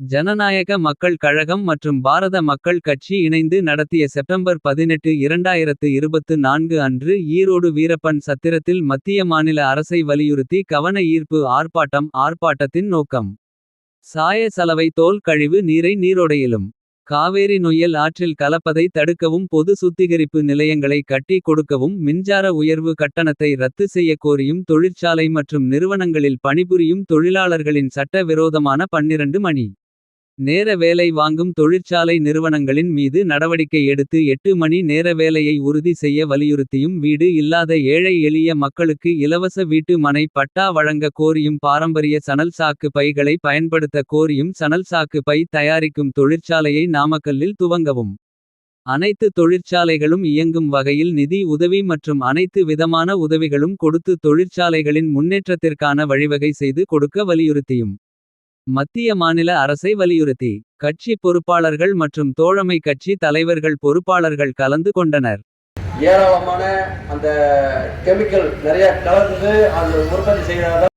ஜனநாயக மக்கள் கழகம் மற்றும் பாரத மக்கள் கட்சி இணைந்து நடத்திய செப்டம்பர் 18 2024 அன்று ஈரோடு வீரப்பன் சத்திரத்தில் மத்திய மாநில அரசை வலியுறுத்தி கவன ஈர்ப்பு ஆர்ப்பாட்டம் ஆர்ப்பாட்டத்தின் நோக்கம். சாய சலவை தோல் கழிவு நீரை நீரோடையிலும். காவேரி நொய்யல் ஆற்றில் கலப்பதை தடுக்கவும் பொது சுத்திகரிப்பு நிலையங்களை கட்டி கொடுக்கவும் மின்சார உயர்வு கட்டணத்தை ரத்து செய்ய கோரியும் தொழிற்சாலை மற்றும் நிறுவனங்களில் பணிபுரியும் தொழிலாளர்களின் சட்ட விரோதமான 12 மணி. நேர வேலை வாங்கும் தொழிற்சாலை நிறுவனங்களின் மீது நடவடிக்கை எடுத்து எட்டு மணி நேர வேலையை உறுதி செய்ய வலியுறுத்தியும் வீடு இல்லாத ஏழை எளிய மக்களுக்கு இலவச வீட்டு மனை பட்டா வழங்க கோரியும் பாரம்பரிய சணல் சாக்கு பைகளை பயன்படுத்த கோரியும் சணல் சாக்கு பை தயாரிக்கும் தொழிற்சாலையை நாமக்கல்லில் துவங்கவும். அனைத்து தொழிற்சாலைகளும் இயங்கும் வகையில் நிதி உதவி மற்றும் அனைத்து விதமான உதவிகளும் கொடுத்து தொழிற்சாலைகளின் முன்னேற்றத்திற்கான வழிவகை செய்து கொடுக்க வலியுறுத்தியும். மத்திய மாநில அரசை வலியுறுத்தி. கட்சி பொறுப்பாளர்கள் மற்றும் தோழமை கட்சி தலைவர்கள் பொறுப்பாளர்கள் கலந்து கொண்டனர். ஏராளமான அந்த கெமிக்கல் நிறைய கலந்து அது உற்பத்தி செய்யறத